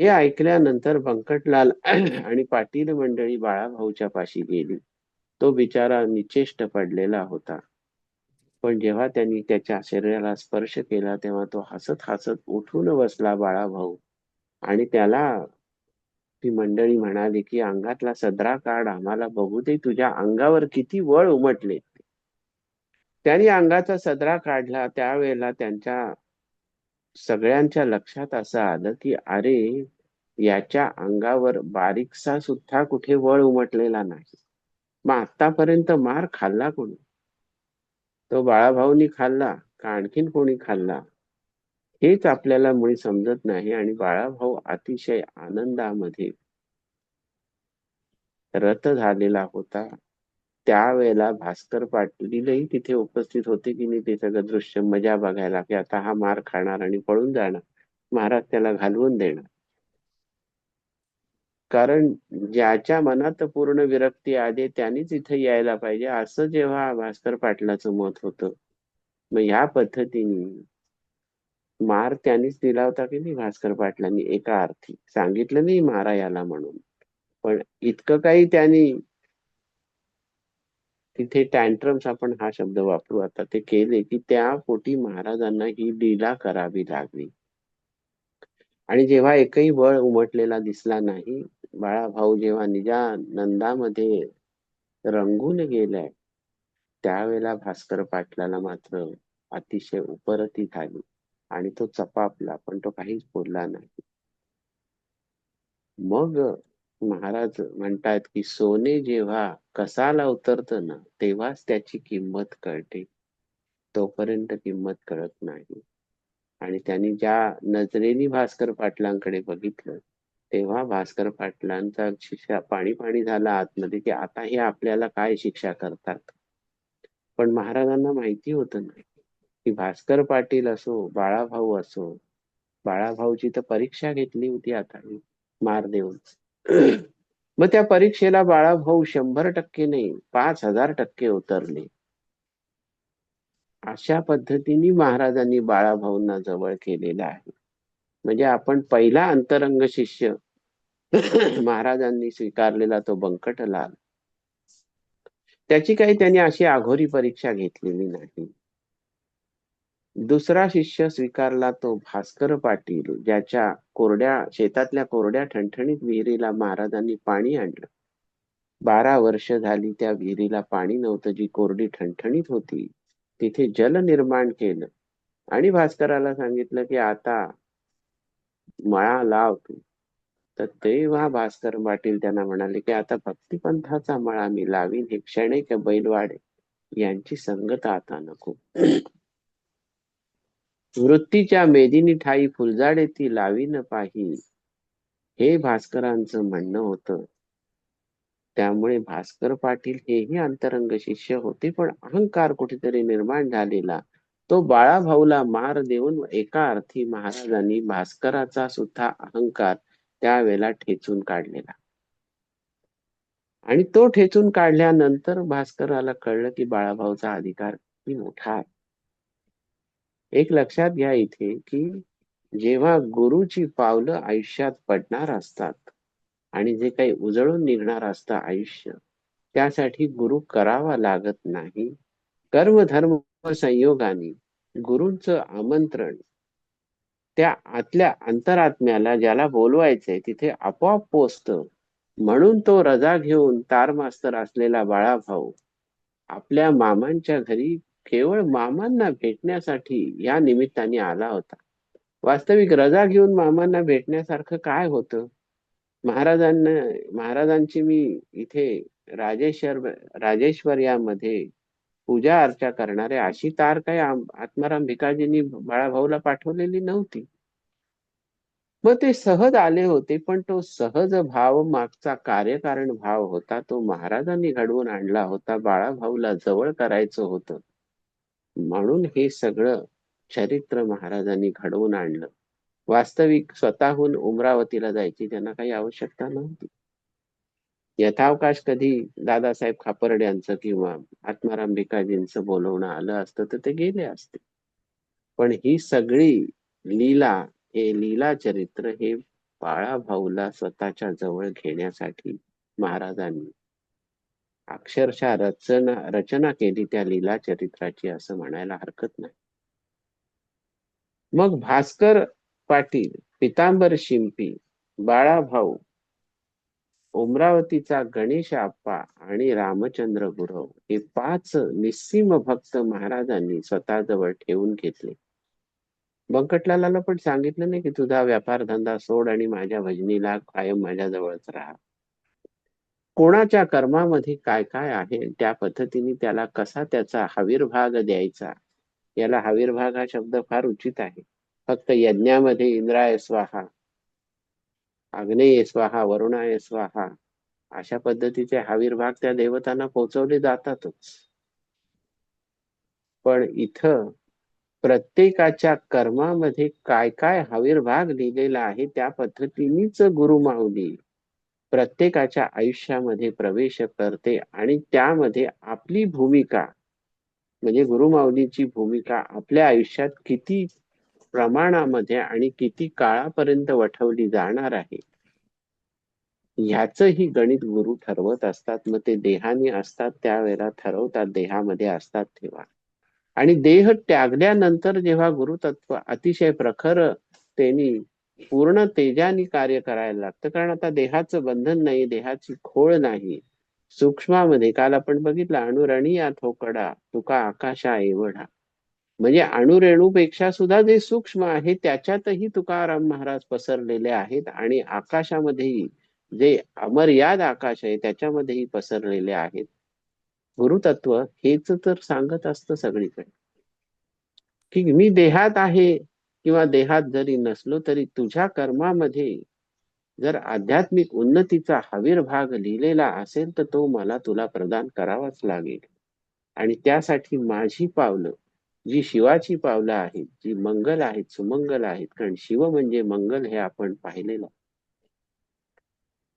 हे ऐकल्यानंतर बंकटलाल आणि पाटील मंडळी बाळाभाऊच्या पाशी गेली. तो बिचारा निचेष्ट पडलेला होता. पण जेव्हा त्यांनी त्याच्या शरीराला स्पर्श केला तेव्हा तो हसत हसत उठून बसला बाळाभाऊ. आणि त्याला ती मंडळी म्हणाली की अंगातला सदरा काढ आम्हाला बघू दे तुझ्या अंगावर किती वळ उमटले. त्यांनी अंगाचा सदरा काढला. त्यावेळेला त्यांच्या सगळ्यांच्या लक्षात असं आलं की अरे याच्या अंगावर बारीकसा सुद्धा कुठे वळ उमटलेला नाही. मग आतापर्यंत मार खाल्ला कोणी? तो बाळाभाऊनी खाल्ला का आणखीन कोणी खाल्ला? हेच आपल्याला मुळी समजत नाही आणि बाळाभाऊ अतिशय आनंदामध्ये रत झालेला होता. त्यावेळेला भास्कर पाटीलही तिथे उपस्थित होते की नाही ते सगळं दृश्य मजा बघायला की आता हा मार खाणार आणि पळून जाणार. महाराज त्याला घालवून देणार. कारण ज्याच्या मनात पूर्ण विरक्ती आली त्यांनीच इथे यायला पाहिजे. असं जेव्हा भास्कर पाटलाचं मत होतं मग ह्या पद्धतीने मार त्यांनीच दिला होता की नाही भास्कर पाटलांनी? एका अर्थी सांगितलं नाही मारा याला म्हणून. पण इतकं काही त्यांनी तिथे टँट्रम्स आपण हा शब्द वापरू. आता ते केले की त्या पोटी महाराजांना ही लीला करावी लागली. आणि जेव्हा एकही बळ उमटलेला दिसला नाही बाळाभाऊ जेव्हा निजा नंदामध्ये रंगून गेलाय त्यावेळेला भास्कर पाटलाला मात्र अतिशय उपरती झाली आणि तो चपापला पण तो काहीच बोलला नाही. मग महाराज म्हणतात की सोने जेव्हा कसाला उतरतं ना तेव्हाच त्याची किंमत कळते. तोपर्यंत किंमत कळत नाही. आणि त्यांनी ज्या नजरेने भास्कर पाटलांकडे बघितलं तेव्हा भास्कर पाटलांचा शिक्षा पाणी पाणी झाला आतमध्ये की आता हे आपल्याला काय शिक्षा करतात? पण महाराजांना माहिती होतं नाही की भास्कर पाटील असो बाळाभाऊ असो बाळाभाऊची तर परीक्षा घेतली होती आता मार देऊन. मग त्या परीक्षेला बाळाभाऊ शंभर टक्के नाही पाच हजार टक्के उतरले. अशा पद्धतीने महाराजांनी बाळाभाऊंना जवळ केलेला आहे. म्हणजे आपण पहिला अंतरंग शिष्य महाराजांनी स्वीकारलेला तो बंकटलाल. त्याची काही त्यांनी अशी आघोरी परीक्षा घेतलेली नाही. दुसरा शिष्य स्वीकारला तो भास्कर पाटील ज्याच्या कोरड्या शेतातल्या कोरड्या ठणठणीत विहिरीला महाराजांनी पाणी आणलं. बारा वर्ष झाली त्या विहिरीला पाणी नव्हतं जी कोरडी ठणठणीत होती. तिथे जल निर्माण केलं. आणि भास्कराला सांगितलं की आता मळा लाव तू. तर तेव्हा भास्कर पाटील त्यांना म्हणाले की आता भक्तिपंथाचा मळा मी लावीन हे क्षणिक बैलवाडे यांची संगत आता नको. वृत्तीच्या मेदिनी ठाई फुलझाडे ती लावीन पाही हे भास्करांचं म्हणणं होतं. त्यामुळे भास्कर पाटील हेही अंतरंग शिष्य होते पण अहंकार कुठेतरी निर्माण झालेला. तो बाळाभाऊला मार देऊन एका अर्थी महाराजांनी भास्कराचा सुद्धा अहंकार त्यावेळेला ठेचून काढलेला. आणि तो ठेचून काढल्यानंतर भास्कराला कळलं की बाळाभाऊचा अधिकार किती मोठा आहे. एक लक्षात घ्या इथे की जेव्हा गुरुची पावलं आयुष्यात पडणार असतात आणि जे काही उजळून निघणार असतं आयुष्य त्यासाठी गुरु करावा लागत नाही. कर्म धर्म संयोगाने गुरूंचं आमंत्रण त्या आतल्या अंतरात्म्याला ज्याला बोलवायचंय तिथे आपोआप पोचत. म्हणून तो रजा घेऊन तारमास्तर असलेला बाळाभाऊ आपल्या मामांच्या घरी केवळ मामांना भेटण्यासाठी या निमित्ताने आला होता. वास्तविक रजा घेऊन मामांना भेटण्यासारखं काय होतं? महाराजांना महाराजांची मी इथे राजेश्वर राजेश्वर यामध्ये पूजा अर्चा करणारे अशी तार काही आत्माराम भिकाजींनी बाळाभाऊला पाठवलेली नव्हती. मग ते सहज आले होते पण तो सहज भाव मागचा कार्यकारण भाव होता तो महाराजांनी घडवून आणला होता बाळाभाऊला जवळ करायचं होतं. म्हणून हे सगळं चरित्र महाराजांनी घडवून आणलं. वास्तविक स्वतःहून उमरावतीला जायची त्यांना काही आवश्यकता नव्हती. यथावकाश कधी दादासाहेब खापर्ड यांचं किंवा आत्माराम भिकाजींचं बोलवणं आलं असतं तर ते गेले असते. पण ही सगळी लीला हे लीला चरित्र हे बाळाभाऊला स्वतःच्या जवळ घेण्यासाठी महाराजांनी अक्षरशः रचना रचना केली त्या लीला चरित्राची असं म्हणायला हरकत नाही. मग भास्कर पाटील पितांबर शिंपी बाळाभाऊ उमरावतीचा गणेश आप्पा आणि रामचंद्र गुरव हे पाच निस्सीम भक्त महाराजांनी स्वतःजवळ ठेवून घेतले. बंकटलाला पण सांगितलं नाही की तुझा व्यापार धंदा सोड आणि माझ्या भजनीला कायम माझ्याजवळच राहा. कोणाच्या कर्मामध्ये काय काय आहे त्या पद्धतीने त्याला कसा त्याचा हविर्भाग द्यायचा याला हविर्भाग हा शब्द फार उचित आहे. फक्त यज्ञामध्ये इंद्राय स्वाहा आग्नेय स्वाहा वरुणाय स्वाहा अशा पद्धतीचे हविर्भाग त्या देवतांना पोचवले जातातच. पण इथं प्रत्येकाच्या कर्मामध्ये काय काय हविर्भाग लिहिलेला आहे त्या पद्धतीनेच गुरुमाऊली प्रत्येकाच्या आयुष्यामध्ये प्रवेश करते आणि त्यामध्ये आपली भूमिका म्हणजे गुरुमाऊलीची भूमिका आपल्या आयुष्यात किती प्रमाणामध्ये आणि किती काळापर्यंत वठवली जाणार आहे ह्याचही गणित गुरु ठरवत असतात. मग ते देहाने असतात त्यावेळेला ठरवतात देहामध्ये असतात तेव्हा. आणि देह त्यागल्यानंतर जेव्हा गुरुतत्व अतिशय प्रखर त्यांनी पूर्ण तेजाने कार्य करायला लागतं. कारण आता देहाचं बंधन नाही देहाची खोळ नाही. सूक्ष्मामध्ये काल आपण बघितलं अणुरणीया थोकडा तुका आकाशा एवढा. म्हणजे अणुरेणूपेक्षा सुद्धा जे सूक्ष्म आहे त्याच्यातही तुकाराम महाराज पसरलेले आहेत आणि आकाशामध्येही जे अमर्याद आकाश आहे त्याच्यामध्येही पसरलेले आहेत. गुरुतत्व हेच तर सांगत असतं सगळीकडे. की मी देहात आहे किंवा देहात जरी नसलो तरी तुझ्या कर्मामध्ये जर आध्यात्मिक उन्नतीचा हविर्भाग लिहिलेला असेल तर तो मला तुला प्रदान करावाच लागेल. आणि त्यासाठी माझी पावलं जी शिवाची पावलं आहेत जी मंगल आहेत सुमंगल आहेत कारण शिव म्हणजे मंगल हे आपण पाहिलेलं.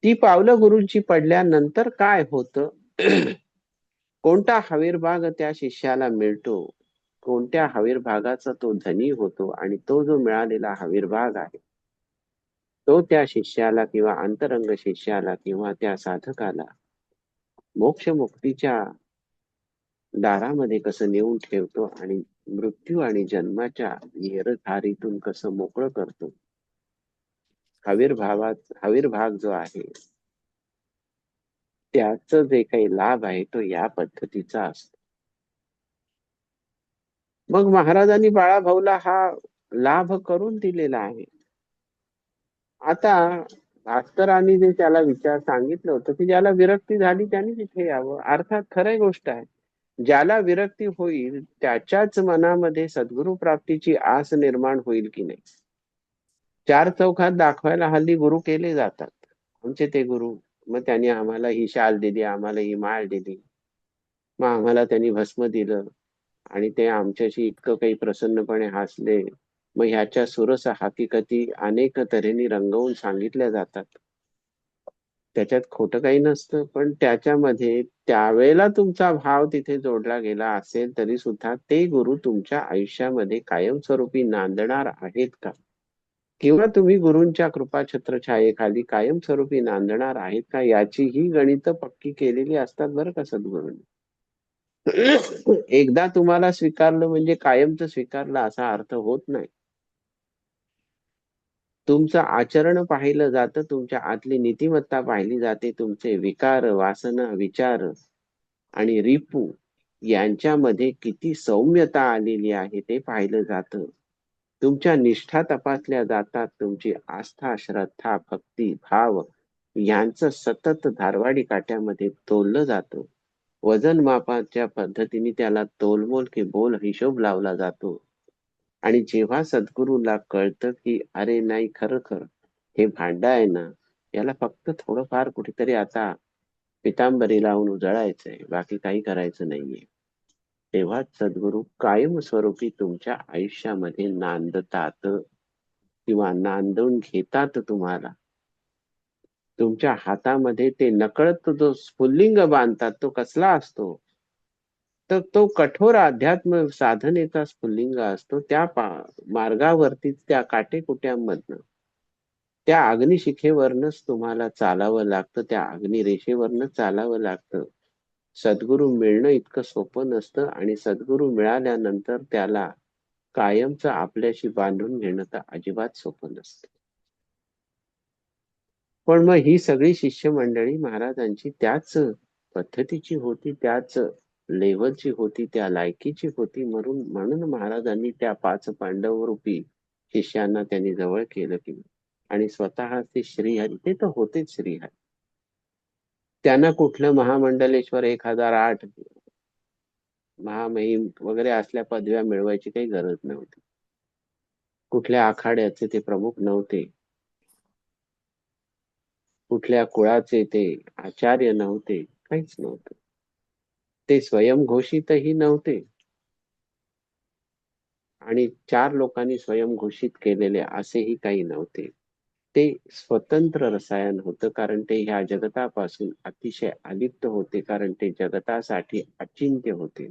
ती पावलं गुरुंची पडल्यानंतर काय होतं? कोणता हविर्भाग त्या शिष्याला मिळतो? कोणत्या हविर्भागाचा तो धनी होतो आणि तो जो मिळालेला हविर्भाग आहे तो त्या शिष्याला किंवा अंतरंग शिष्याला किंवा त्या साधकाला मोक्ष मुक्तीच्या दारामध्ये कसं नेऊन ठेवतो आणि मृत्यू आणि जन्माच्या येरधारीतून कसं मोकळं करतो हविर्भावात भाग जो आहे त्याच जे काही लाभ आहे तो या पद्धतीचा असतो. मग महाराजांनी बाळाभाऊला हा लाभ करून दिलेला आहे. आता भास्करांनी जे त्याला विचार सांगितलं होतं की ज्याला विरक्ती झाली त्याने तिथे यावं. अर्थात खरं गोष्ट आहे ज्याला विरक्ती होईल त्याच्याच मनामध्ये सद्गुरु प्राप्तीची आस निर्माण होईल की नाही? चार चौकात दाखवायला हल्ली गुरु केले जातात. आमचे ते गुरु मग त्यांनी आम्हाला ही शाल दिली आम्हाला ही माळ दिली. मग आम्हाला त्यांनी भस्म दिलं. आणि ते आमच्याशी इतकं काही प्रसन्नपणे हसले. मग ह्याच्या सुरस हकीकती अनेक तऱ्हेने रंगवून सांगितल्या जातात. त्याच्यात खोटं काही नसतं पण त्याच्यामध्ये त्यावेळेला तुमचा भाव तिथे जोडला गेला असेल तरी सुद्धा ते गुरु तुमच्या आयुष्यामध्ये कायमस्वरूपी नांदणार आहेत का? किंवा तुम्ही गुरूंच्या कृपा छत्रछायेखाली कायमस्वरूपी नांदणार आहेत का? याची ही गणित पक्की केलेली असतात बरं का सद्गुरूंनी? एकदा तुम्हाला स्वीकारलं म्हणजे कायमच स्वीकारलं असा अर्थ होत नाही. तुमचं आचरण पाहिलं जातं तुमच्या आतली नीतिमत्ता पाहिली जाते तुमचे विकार वासना विचार आणि रिपू यांच्यामध्ये किती सौम्यता आलेली आहे ते पाहिलं जातं. तुमच्या निष्ठा तपासल्या जातात तुमची आस्था श्रद्धा भक्ती भाव यांचं सतत धारवाडी काट्यामध्ये तोललं जातं. वजन मापाच्या पद्धतीने त्याला तोलमोल की बोल हिशोब लावला जातो. आणि जेव्हा सद्गुरूला कळतं की अरे नाही खर खर हे भांड आहे ना याला फक्त थोडंफार कुठेतरी आता पितांबरी लावून उजळायचंय बाकी काही करायचं नाहीये. तेव्हा सद्गुरू कायम स्वरूपी तुमच्या आयुष्यामध्ये नांदतात किंवा नांदून घेतात तुम्हाला. तुमच्या हातामध्ये ते नकळत जो स्फुल्लिंग बांधतात तो कसला असतो? तर तो कठोर अध्यात्म साधनेचा स्फुल्लिंग असतो. त्या मार्गावरती त्या काटेकुट्यांमधनं त्या अग्निशिखेवरनच तुम्हाला चालावं लागतं त्या अग्निरेषेवरनच चालावं लागतं. सद्गुरू मिळणं इतकं सोपं नसतं आणि सद्गुरू मिळाल्यानंतर त्याला कायमचं आपल्याशी बांधून घेणं तर अजिबात सोपं नसतं. पण मग ही सगळी शिष्यमंडळी महाराजांची त्याच पद्धतीची होती त्याच लेवलची होती त्या लायकीची होती. म्हणून म्हणून महाराजांनी त्या पाच पांडव रूपी शिष्यांना त्यांनी जवळ केलं की आणि स्वतः ते श्रीहरी ते तर होतेच श्रीहरी. त्यांना कुठलं महामंडलेश्वर एक हजार आठ महामहिम वगैरे असल्या पदव्या मिळवायची काही गरज नव्हती. कुठल्या आखाड्याचे ते प्रमुख नव्हते. कुठल्या कुळाचे ते आचार्य नव्हते काहीच नव्हते. ते स्वयंघोषितही नव्हते. आणि चार लोकांनी स्वयंघोषित केलेले असेही काही नव्हते. ते स्वतंत्र रसायन होतं कारण ते ह्या जगतापासून अतिशय अलिप्त होते कारण ते जगतासाठी अचिंत्य होते.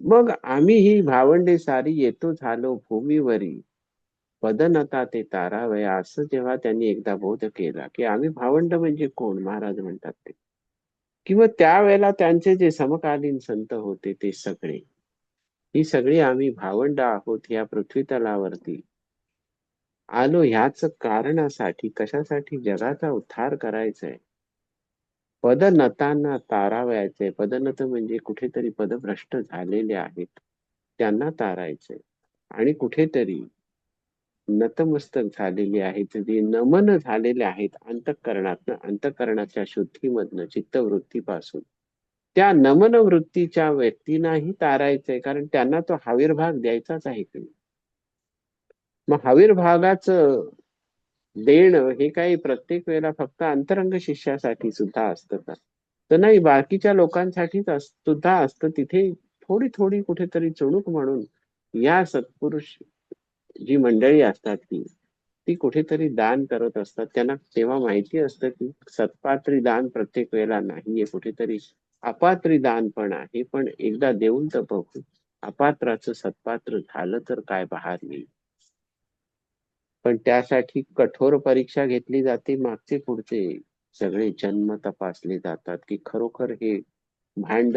मग आम्ही ही भावंडे सारी येतो झालो भूमीवरी. पदनता ते तारावय असं जेव्हा त्यांनी एकदा बोध केला की आम्ही भावंड म्हणजे कोण? महाराज म्हणतात ते. किंवा त्यावेळेला त्यांचे जे समकालीन संत होते ते सगळे. ही सगळी आम्ही भावंड आहोत या पृथ्वी तलावरती आलो ह्याच कारणासाठी कशासाठी जगाचा उद्धार करायचा आहे पदनतांना तारावयाचे पदनत म्हणजे कुठेतरी पदभ्रष्ट झालेले आहेत. त्यांना तारायचे आणि कुठेतरी नतमस्तक झालेली आहेत जे नमन झालेले आहेत अंतःकरणातनं अंतःकरणाच्या शुद्धीमधनं चित्तवृत्तीपासून. त्या नमन वृत्तीच्या व्यक्तींनाही तारायचंय कारण त्यांना तो हवीरभाग द्यायचाच आहे की मग हवीरभागाच देणं हे काही प्रत्येक वेळेला फक्त अंतरंग शिष्यासाठी सुद्धा असतं का? तर नाही बाकीच्या लोकांसाठीच सुद्धा असतं. तिथे थोडी थोडी कुठेतरी चुणूक म्हणून या सत्पुरुष जी मंडळी असतात ती ती कुठेतरी दान करत असतात. त्यांना तेव्हा माहिती असतं की सत्पात्री दान प्रत्येक वेळेला नाहीये कुठेतरी अपात्री दान पण आहे. पण एकदा देऊन तर बघू अपात्राचं सत्पात्र झालं तर काय बहार येईल? पण त्यासाठी कठोर परीक्षा घेतली जाते मागचे पुढचे सगळे जन्म तपासले जातात की खरोखर हे भांड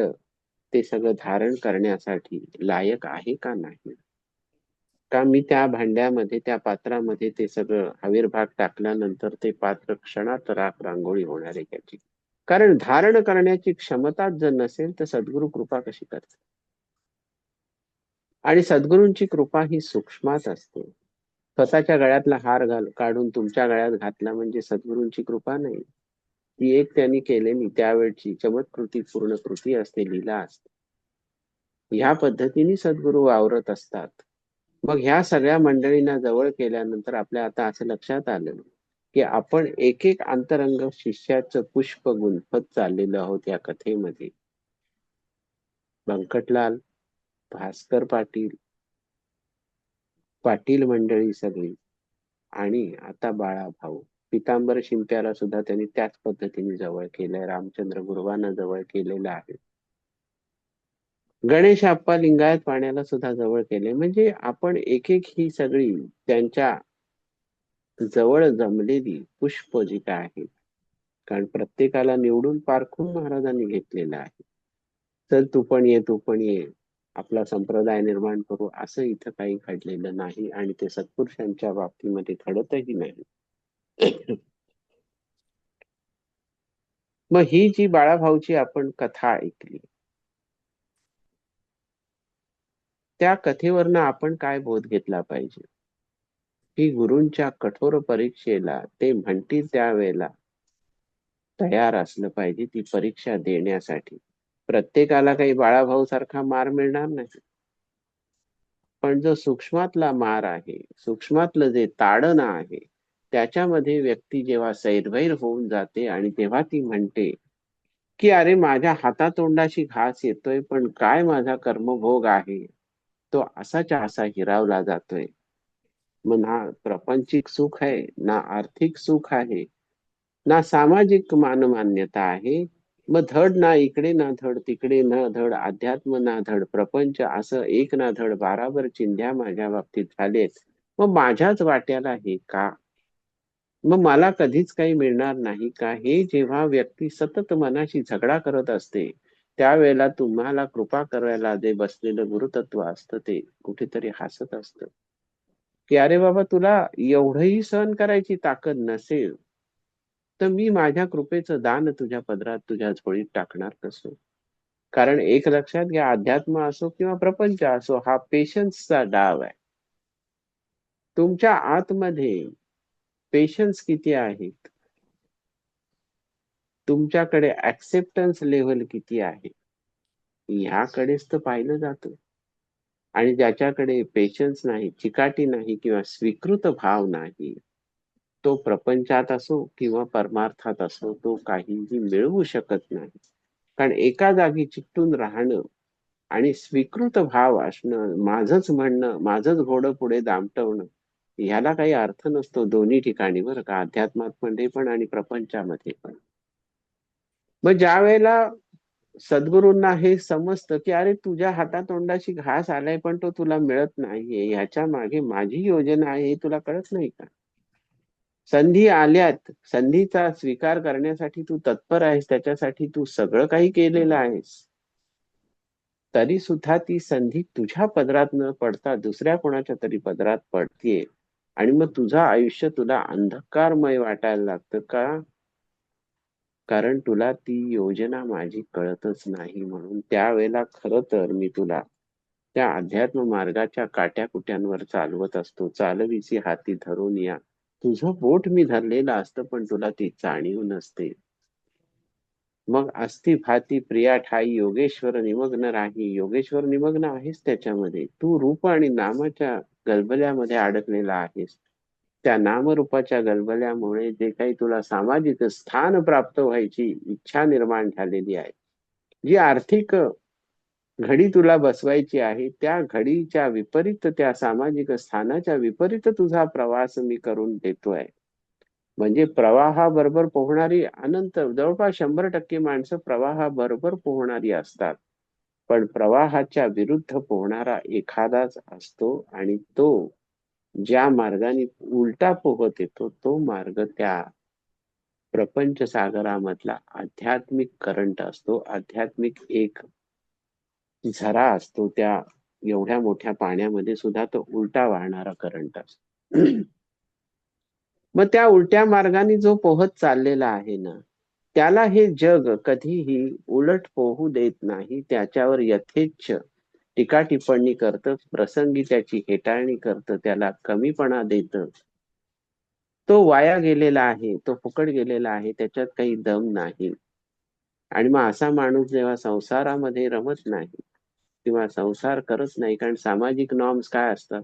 ते सगळं धारण करण्यासाठी लायक आहे का नाही? का मी त्या भांड्यामध्ये त्या पात्रामध्ये ते सगळं आविर्भाग टाकल्यानंतर ते पात्र क्षणात राख रांगोळी होणार आहे त्याची. कारण धारण करण्याची क्षमता जर नसेल तर सद्गुरु कृपा कशी करते आणि सद्गुरूंची कृपा ही सूक्ष्मात असते. स्वतःच्या गळ्यातला हार घाल काढून तुमच्या गळ्यात घातला म्हणजे सद्गुरूंची कृपा नाही. ती एक त्यांनी केलेली त्यावेळची चमत्कृती पूर्ण कृती असते लीला असते. ह्या पद्धतीने सद्गुरू वावरत असतात. मग ह्या सगळ्या मंडळींना जवळ केल्यानंतर आपल्या आता असं लक्षात आलं की आपण एक एक अंतरंग शिष्याचं पुष्प गुंफत चाललेलो आहोत या कथेमध्ये. बंकटलाल भास्कर पाटील पाटील मंडळी सगळी आणि आता बाळा भाऊ. पितांबर शिंप्याला सुद्धा त्यांनी त्याच पद्धतीने जवळ केलंय. रामचंद्र गुरुवांना जवळ केलेलं आहे. गणेश आप्पा लिंगायत पाण्याला सुद्धा जवळ केले. म्हणजे आपण एक एक ही सगळी त्यांच्या जवळ जमलेली पुष्प जी काय आहे कारण प्रत्येकाला निवडून पारखून महाराजांनी घेतलेलं आहे. तर तू पण ये तू पण ये आपला संप्रदाय निर्माण करू असं इथं काही घडलेलं नाही आणि ते सत्पुरुषांच्या बाबतीमध्ये घडतही नाही. मग ही जी बाळाभाऊची आपण कथा ऐकली त्या कथेवरनं आपण काय बोध घेतला पाहिजे? की गुरूंच्या कठोर परीक्षेला ते म्हणतील त्यावेळेला तयार असलं पाहिजे ती परीक्षा देण्यासाठी. प्रत्येकाला काही बाळाभाऊ सारखा मार मिळणार नाही. पण जो सूक्ष्मातला मार आहे सूक्ष्मातलं जे ताडण आहे त्याच्यामध्ये व्यक्ती जेव्हा सैरभैर होऊन जाते आणि तेव्हा ती म्हणते की अरे माझ्या हातातोंडाशी घास येतोय पण काय माझा कर्मभोग आहे? तो असाच्या असा हिरावला जातोय. मग ना प्रपंचिक सुख आहे ना आर्थिक सुख आहे ना सामाजिक मानमान्यता आहे मग धड ना इकडे ना धड तिकडे ना धड अध्यात्म ना धड प्रपंच असं एक ना धड बाराबर चिंध्या माझ्या बाबतीत झालेत. मग माझ्याच वाट्याला हे का? मग मला कधीच काही मिळणार नाही का? हे जेव्हा व्यक्ती सतत मनाशी झगडा करत असते त्यावेळेला तुम्हाला कृपा करायला जे बसलेलं गुरुतत्व असतं ते कुठेतरी हसत असतं. की अरे बाबा तुला एवढंही सहन करायची ताकद नसेल तर मी माझ्या कृपेचं दान तुझ्या पदरात तुझ्या झोळीत टाकणार कसं कारण एक लक्षात घ्या अध्यात्म असो किंवा प्रपंच असो हा पेशन्सचा डाव आहे. तुमच्या आतमध्ये पेशन्स किती आहेत? तुमच्याकडे ऍक्सेप्टन्स लेवल किती आहे? ह्याकडेच तर पाहिलं जातं. आणि ज्याच्याकडे पेशन्स नाही चिकाटी नाही किंवा स्वीकृत भाव नाही तो प्रपंचात असो किंवा परमार्थात असो तो काहीही मिळवू शकत नाही. कारण एका जागी चिकटून राहणं आणि स्वीकृत भाव असणं माझंच म्हणणं माझंच घोडं पुढे दामटवणं ह्याला काही अर्थ नसतो दोन्ही ठिकाणी बरं का? अध्यात्मात मध्ये पण आणि प्रपंचामध्ये पण. मग ज्या वेळेला सद्गुरूंना हे समजतं की अरे तुझ्या हातातोंडाशी घास आलाय पण तो तुला मिळत नाहीये ह्याच्या मागे माझी योजना आहे हे तुला कळत नाही का? संधी आल्यात संधीचा स्वीकार करण्यासाठी तू तत्पर आहेस त्याच्यासाठी तू सगळं काही केलेलं आहेस. तरी सुद्धा ती संधी तुझ्या पदरात न पडता दुसऱ्या कोणाच्या तरी पदरात पडतीये. आणि मग तुझं आयुष्य तुला अंधकारमय वाटायला लागतं का? कारण तुला ती योजना माझी कळतच नाही म्हणून त्यावेळेला खर तर मी तुला त्या अध्यात्म मार्गाच्या काट्याकुट्यांवर चालवत असतो. चालवीची हाती धरून या. तुझं बोट मी धरलेलं असतं पण तुला ती जाणीव नसते. मग अस्ति भाती प्रिया ठाई योगेश्वर निमग्न राही. योगेश्वर निमग्न आहेस त्याच्यामध्ये. तू रूप आणि नामाच्या गलबल्यामध्ये अडकलेला आहेस. त्या नामरूपाच्या गलबल्यामुळे जे काही तुला सामाजिक स्थान प्राप्त व्हायची इच्छा निर्माण झालेली आहे. जी आर्थिक घडी तुला बसवायची आहे त्या घडीच्या विपरीत त्या सामाजिक स्थानाच्या विपरीत तुझा प्रवास मी करून देतोय. म्हणजे प्रवाहाबरोबर पोहणारी अनंत जवळपास शंभर टक्के माणसं प्रवाहाबरोबर पोहणारी असतात. पण प्रवाहाच्या विरुद्ध पोहणारा एखादाच असतो आणि तो ज्या मार्गाने उलटा पोहत येतो तो मार्ग त्या प्रपंच सागरामधला आध्यात्मिक करंट असतो. आध्यात्मिक एक झरा असतो. त्या एवढ्या मोठ्या पाण्यामध्ये सुद्धा तो उलटा वाहणारा करंट असतो. मग त्या उलट्या मार्गाने जो पोहत चाललेला आहे ना त्याला हे जग कधीही उलट पोहू देत नाही. त्याच्यावर यथेच्छ टीका टिप्पणी करतं प्रसंगी त्याची हेटाळणी करतं त्याला कमीपणा देत. तो वाया गेलेला आहे तो फुकट गेलेला आहे त्याच्यात काही दम नाही. आणि मग असा माणूस जेव्हा संसारामध्ये रमत नाही किंवा संसार करत नाही कारण सामाजिक नॉर्म्स काय असतात?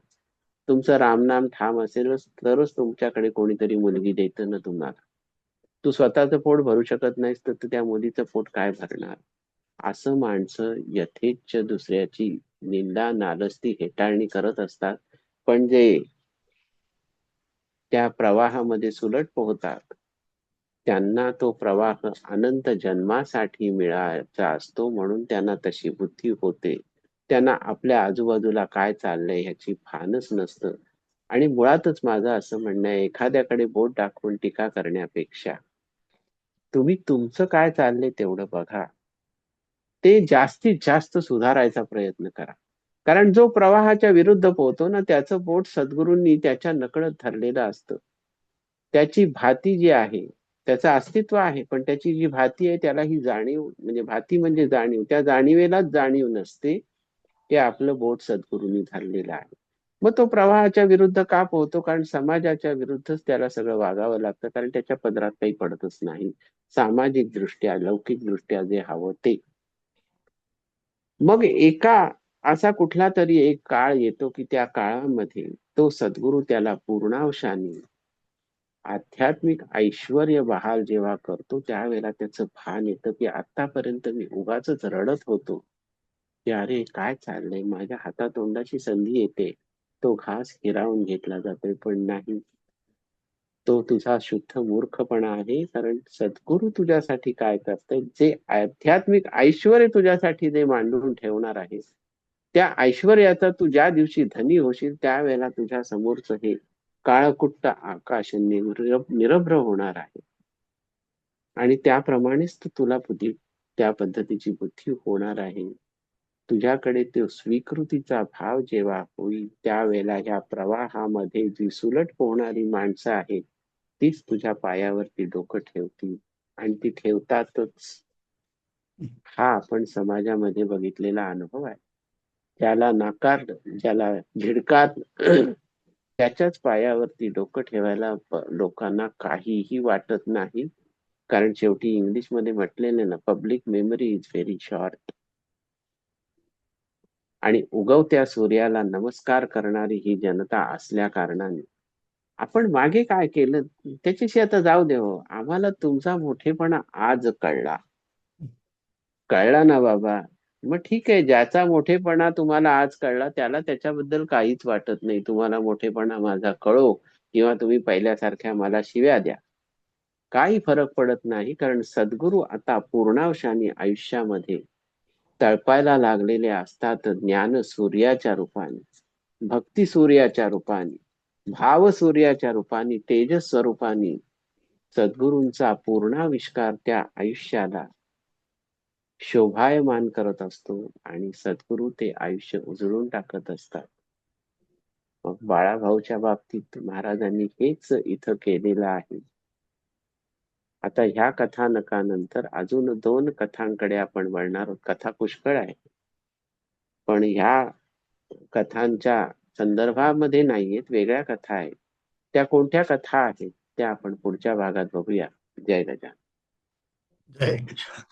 तुमचं रामनाम ठाम असेल तरच तुमच्याकडे कोणीतरी मुलगी देत ना तुम्हाला. तू स्वतःचं पोट भरू शकत नाहीस तर त्या मुलीचं पोट काय भरणार? असं माणसं यथेच्छ दुसऱ्याची निंदा नालस्ती हेटाळणी करत असतात. पण जे त्या प्रवाहामध्ये सुलट पोहतात त्यांना तो प्रवाह अनंत जन्मासाठी मिळायचा असतो म्हणून त्यांना तशी बुद्धी होते. त्यांना आपल्या आजूबाजूला काय चाललंय ह्याची भानच नसतं. आणि मुळातच माझं असं म्हणणं आहे एखाद्याकडे बोट दाखवून टीका करण्यापेक्षा तुम्ही तुमचं काय चाललंय तेवढं बघा. ते जास्तीत जास्त सुधारायचा प्रयत्न करा. कारण जो प्रवाहाच्या विरुद्ध पोहतो ना त्याचं बोट सद्गुरूंनी त्याच्या नकळत धरलेलं असतं. त्याची भाती जी आहे त्याचं अस्तित्व आहे पण त्याची जी भाती आहे त्याला ही जाणीव म्हणजे भाती म्हणजे जाणीव. त्या जाणीवेलाच जाणीव नसते ते आपलं बोट सद्गुरूंनी धरलेलं आहे. मग तो प्रवाहाच्या विरुद्ध का पोहतो? कारण समाजाच्या विरुद्धच त्याला सगळं वागावं लागतं कारण त्याच्या पदरात काही पडतच नाही. सामाजिक दृष्ट्या लौकिक दृष्ट्या जे हवं ते. मग एका असा कुठला तरी एक काळ येतो की त्या काळामध्ये तो सद्गुरू त्याला पूर्णावशाने आध्यात्मिक ऐश्वर बहाल जेव्हा करतो त्यावेळेला त्याचं भान येतं की आतापर्यंत मी उगाच रडत होतो. की अरे काय चाललंय? माझ्या हातातोंडाची संधी येते. तो घास हिरावून घेतला जातोय पण नाही. तो तुझा शुद्ध मूर्खपणा आहे कारण सद्गुरू तुझ्यासाठी काय करते जे आध्यात्मिक ऐश्वर तुझ्यासाठी जे मांडून ठेवणार आहे त्या ऐश्वर्याचा तू ज्या दिवशी धनी होशील त्यावेळेला तुझ्या समोरच हे काळकुट्ट आकाश निरभ्र होणार आहे. आणि त्याप्रमाणेच तुला बुद्धी त्या पद्धतीची बुद्धी होणार आहे. तुझ्याकडे तो स्वीकृतीचा भाव जेव्हा होईल त्यावेळेला ह्या प्रवाहामध्ये जी सुलट होणारी माणसं आहेत तीच तुझ्या पायावरती डोकं ठेवतील आणि ती ठेवतातच. हा आपण समाजामध्ये बघितलेला अनुभव आहे. ज्याला नाकार ज्याला धिडकात त्याच्याच पायावरती डोकं ठेवायला लोकांना काहीही वाटत नाही. कारण शेवटी इंग्लिशमध्ये म्हटलेले ना public memory is very short आणि उगवत्या सूर्याला नमस्कार करणारी ही जनता असल्या कारणाने आपण मागे काय केलं त्याच्याशी आता जाऊ दे हो. आम्हाला तुमचा मोठेपणा आज कळला. कळला ना बाबा. मग ठीक आहे ज्याचा मोठेपणा तुम्हाला आज कळला त्याला त्याच्याबद्दल काहीच वाटत नाही. तुम्हाला मोठेपणा माझा कळो किंवा तुम्ही पहिल्यासारख्या मला शिव्या द्या. काही फरक पडत नाही कारण सद्गुरू आता पूर्णावशाने आयुष्यामध्ये तळपायला लागलेले असतात ज्ञान सूर्याच्या रूपाने भक्ती सूर्याच्या रूपाने. भाव सूर्याच्या रूपाने तेजस स्वरूपाने सद्गुरूंचा पूर्णाविष्कार त्या आयुष्याला शोभायमान करत असतो आणि सद्गुरू ते आयुष्य उजळून टाकत असतात. मग बाळाभाऊच्या बाबतीत महाराजांनी हेच इथं केलेलं आहे. आता ह्या कथानकानंतर अजून दोन कथांकडे आपण वळणार कथा पुष्कळ आहे. पण ह्या कथांच्या संदर्भामध्ये नाहीयेत वेगळ्या कथा आहेत. त्या कोणत्या कथा आहेत त्या आपण पुढच्या भागात बघूया. जय गजान जय गजान